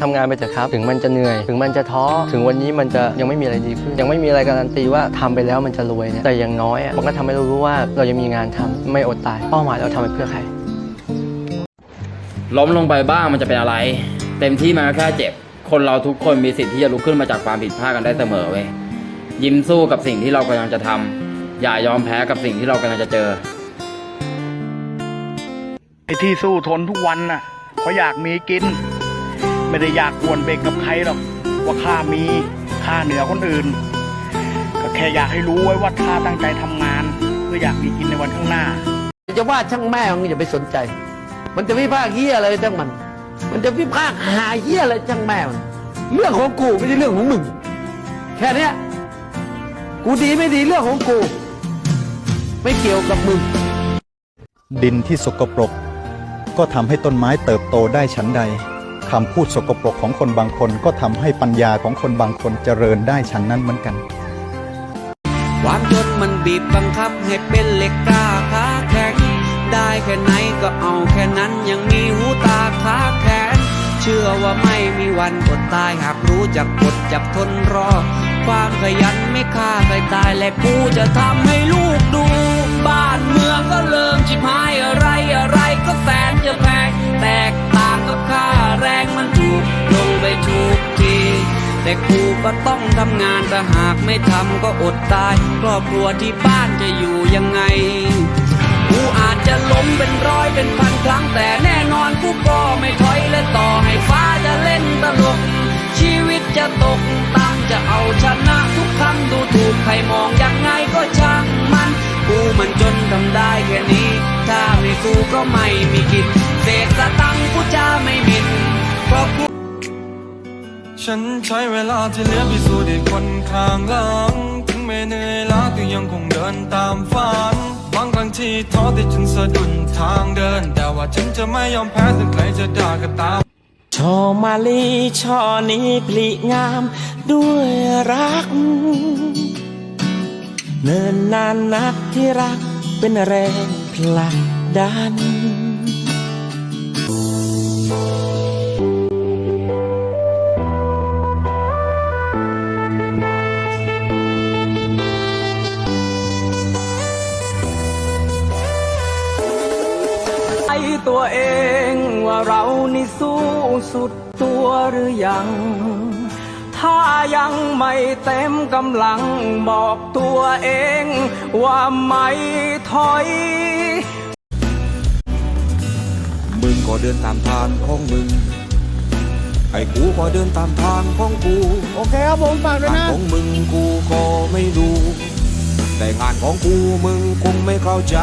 ทำงานไปเถอะครับ ถึงมันจะเหนื่อย ถึงมันจะท้อ ถึงวันนี้มันจะยังไม่มีอะไรดีขึ้น ยังไม่มีอะไรการันตีว่าทำไปแล้วมันจะรวยเนี่ยแต่อย่างน้อยอะมันก็ทำให้เรารู้ว่าเรายังมีงานทำไม่อดตาย เป้าหมายเราทำไปเพื่อใคร ล้มลงไปบ้างมันจะเป็นอะไร เต็มที่มันก็แค่เจ็บ คนเราทุกคนมีสิทธิ์ที่จะลุกขึ้นมาจากความผิดพลาดกันได้เสมอเว้ย ยิ้มสู้กับสิ่งที่เรากำลังจะทำอย่ายอมแพ้กับสิ่งที่เรากำลังจะเจอ ไอ้ที่สู้ทนทุกวันน่ะเพราะอยากมีกิน ไม่ได้อยากอวนเบกกับใครหรอกว่าข้ามีข้าเหนือคนอื่น ก็แค่อยากให้รู้ไว้ว่าข้าตั้งใจทำงานเพื่ออยากมีกินในวันข้างหน้า จะว่าช่างแม่มึงอย่าไปสนใจ มันจะวิพากษ์เฮียอะไรช่างมัน มันจะวิพากษ์หาเฮียอะไรช่างแม่มันเรื่องของกูไม่ใช่เรื่องของมึงแค่เนี้ยกูดีไม่ดีเรื่องของกู ไม่เกี่ยวกับมึง ดินที่สกปรก ก็ทำให้ต้นไม้เติบโตได้ฉันใด คำพูดสกปรกของคนบางคนก็ทำให้ปัญญาของคนบางคนเจริญได้ฉันนั้นเหมือนกัน ความจนมันบีบบังคับให้เป็นเหล็กกล้าขาแข็ง ได้แค่ไหนก็เอาแค่นั้นยังมีหูตาขาแขน เชื่อว่าไม่มีวันอดตายหากรู้จักอดจับทนรอ ความขยันไม่ฆ่าใครตายและกูจะทำให้ลูกดู บ้านเมืองก็เริ่มชิบหายอะไรอะไรก็แสนจะแพงแตก แต่กูก็ต้องทำงานแต่หากไม่ทำก็อดตาย ครอบครัวที่บ้านจะอยู่ยังไง กูอาจจะล้มเป็นร้อยเป็นพันครั้งแต่แน่นอนกูก็ไม่ถอยและต่อให้ฟ้าจะเล่นตลก ชีวิตจะตกต่ำจะเอาชนะทุกครั้งดูถูกใครมองยังไงก็ช่างมันกูมันจนทำได้แค่นี้ ถ้าไม่กูก็ไม่มีกิน เศษสตังกูจะไม่มินเพราะกู ฉันใช้เวลาที่เหลือพิสูจน์ให้คนข้างหลัง ถึงไม่เหนื่อยล้าก็ยังคงเดินตามฝัน บางครั้งที่ท้อที่ฉันสะดุดทางเดิน แต่ว่าฉันจะไม่ยอมแพ้ถึงใครจะด่าก็ตามชอมาลีช่อนี้ผลิงามด้วยรัก เนินนานนักที่รักเป็นแรงผลักดัน ตัวเองว่าเรานี่สู้สุดตัวหรือยัง ถ้ายังไม่เต็มกำลังบอกตัวเองว่าไม่ถอย มึงก็เดินตามทางของมึง ไอ้กูก็เดินตามทางของกู โอเคครับผมฝากด้วยงานนะ ของมึงกูก็ไม่รู้ แต่งานของกูมึงคงไม่เข้าใจ